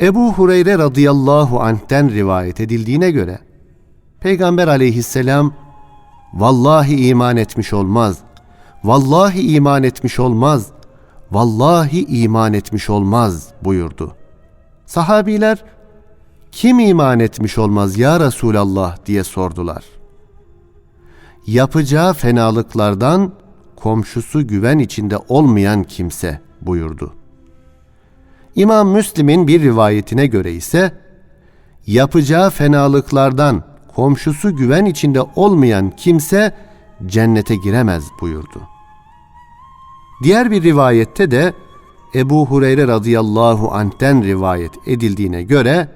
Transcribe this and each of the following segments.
Ebu Hureyre radıyallahu anh'ten rivayet edildiğine göre Peygamber aleyhisselam vallahi iman etmiş olmaz, vallahi iman etmiş olmaz, vallahi iman etmiş olmaz buyurdu. Sahabiler kim iman etmiş olmaz ya Resulallah diye sordular. Yapacağı fenalıklardan komşusu güven içinde olmayan kimse buyurdu. İmam Müslim'in bir rivayetine göre ise yapacağı fenalıklardan komşusu güven içinde olmayan kimse cennete giremez buyurdu. Diğer bir rivayette de Ebu Hureyre radıyallahu anh'ten rivayet edildiğine göre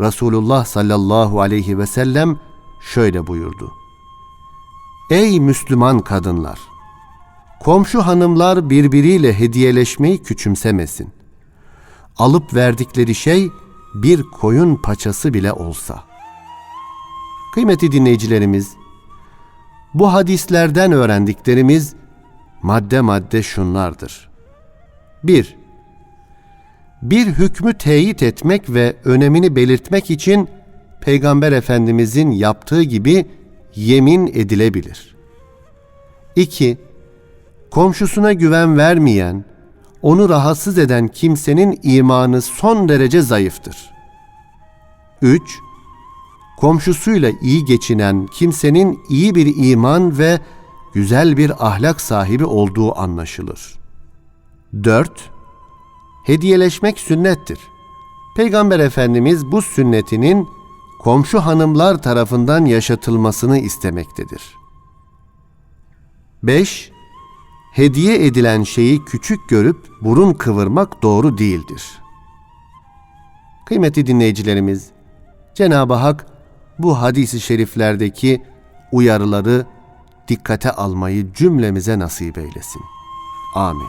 Resulullah sallallahu aleyhi ve sellem şöyle buyurdu. Ey Müslüman kadınlar! Komşu hanımlar birbiriyle hediyeleşmeyi küçümsemesin. Alıp verdikleri şey bir koyun paçası bile olsa. Kıymetli dinleyicilerimiz, bu hadislerden öğrendiklerimiz madde madde şunlardır. 1. Bir hükmü teyit etmek ve önemini belirtmek için Peygamber Efendimizin yaptığı gibi yemin edilebilir. 2. Komşusuna güven vermeyen, onu rahatsız eden kimsenin imanı son derece zayıftır. 3. Komşusuyla iyi geçinen kimsenin iyi bir iman ve güzel bir ahlak sahibi olduğu anlaşılır. 4. Hediyeleşmek sünnettir. Peygamber Efendimiz bu sünnetinin komşu hanımlar tarafından yaşatılmasını istemektedir. 5. Hediye edilen şeyi küçük görüp burun kıvırmak doğru değildir. Kıymetli dinleyicilerimiz, Cenab-ı Hak bu hadisi şeriflerdeki uyarıları dikkate almayı cümlemize nasip eylesin. Amin.